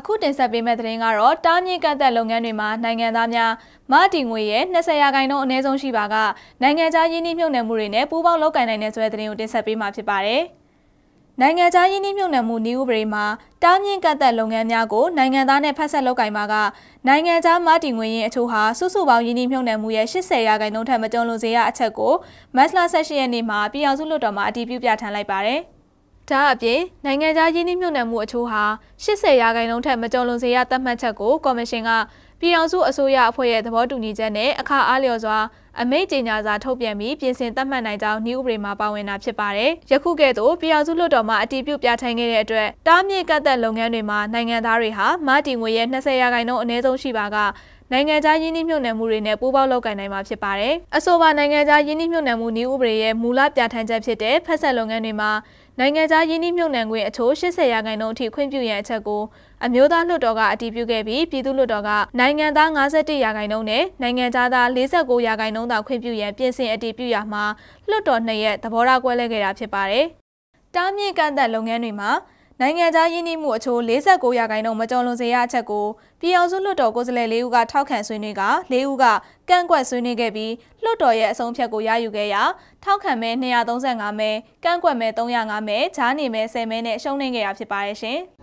အခုတင်ဆက်ပေးမယ့်သတင်းကတော့တားမြင့်ကတ်သက်လုပ်ငန်းတွေမှာနိုင်ငံသားများမတီငွေရဲ့20ရာခိုင်နှုန်းအနည်းဆုံးရှိပါကနိုင်ငံခြားရင်းနှီးမြှုပ်နှံမှုတွေနဲ့ပူးပေါင်းလုပ်ကိုင်နိုင်တဲ့ဆိုတဲ့သတင်းကိုတင်ဆက်ပေးမှာဖြစ်ပါတယ်။နိုင်ငံခြားရင်းနှီးမြှုပ်နှံမှုနည်းဥပဒေမှာတားမြင့်ကတ်သက်လုပ်ငန်းများကိုနိုင်ငံသားနဲ့ဖက်ဆက်လုပ်ကိုင်ပါကနိုင်ငံခြားမတီငွေရင်အချို့ဟာစုစုပေါင်းရင်းနှီးမြှုပ်နှံမှုရဲ့80ရာခိုင်နှုန်းထက်မကျော်လွန်စေရအချက်ကိုမတ်လ18ရက်နေ့မှာပြည်အောင်စုလွှတ်တော်မှာအတည်ပြုပြဋ္ဌာန်းလိုက်ပါတယ်။ ဒါအပြင်နိုင်ငံခြားရင်းနှီးမြှုပ်နှံမှုအချို့ဟာ80ရာခိုင်နှုန်းထက်မကျော်လွန်စေရသတ်မှတ်ချက်ကိုကော်မရှင်ကပြည်အောင်စုအစိုးရအဖွဲ့ရဲ့သဘောတူညီချက်နဲ့အခါအားလျော်စွာအမိန့်ကြေညာစာထုတ်ပြန်ပြီးပြင်ဆင်သတ်မှတ်နိုင်ကြောင်းနှီးဥပဒေမှာပါဝင်တာဖြစ်ပါတယ်။ယခုကဲ့သို့ပြည်အောင်စုလွှတ်တော်မှအတည်ပြုပြဋ္ဌာန်းခဲ့တဲ့အတွက်တားမြစ်ကတ်သက်လုပ်ငန်းတွေမှာနိုင်ငံသားတွေဟာမတီငွေရဲ့20ရာခိုင်နှုန်းအနည်းဆုံးရှိပါက နိုင်ငံခြားယင်းနှိမ့်မြုပ်နှံမှုတွေနဲ့ပူးပေါင်းလုပ်ကိုင်နိုင်မှာဖြစ်ပါတယ်။အဆိုပါနိုင်ငံခြားယင်းနှိမ့်မြုပ်နှံမှုနည်းဥပဒေရဲ့မူလပြဋ္ဌာန်းချက်ဖြစ်တဲ့ဖက်ဆက်လုပ်ငန်းတွေမှာနိုင်ငံခြားယင်းနှိမ့်မြုပ်နှံခွင့်အချို့80ရာခိုင်နှုန်းအထိခွင့်ပြုရန်အချက်ကိုအမျိုးသားလွှတ်တော်ကအတည်ပြုခဲ့ပြီးပြည်သူ့လွှတ်တော်ကနိုင်ငံသား51ရာခိုင်နှုန်းနဲ့နိုင်ငံသား49ရာခိုင်နှုန်းသာခွင့်ပြုရန်ပြင်ဆင်အတည်ပြုရမှာလွှတ်တော်နှစ်ရက်သဘောထားကွဲလွဲခဲ့တာဖြစ်ပါတယ်။တားမြင့်ကန့်သက်လုပ်ငန်းတွေမှာ နိုင်ငံသားရင်းနှီးမှုအချို့49ရာခိုင်နှုန်းမကျော်လွန်စေရအချက်ကိုပြည်အောင်စုလွှတ်တော်ကိုယ်စားလှယ်၄ဦးကထောက်ခံဆွေးနွေးက၄ဦးကကန့်ကွက်ဆွေးနွေးခဲ့ပြီးလွှတ်တော်ရဲ့အဆုံးဖြတ်ကိုရယူခဲ့ရာထောက်ခံမဲ235မဲကန့်ကွက်မဲ305မဲဂျားနေမဲ10မဲနဲ့ရှုံးနိမ့်ခဲ့တာဖြစ်ပါရဲ့ရှင်။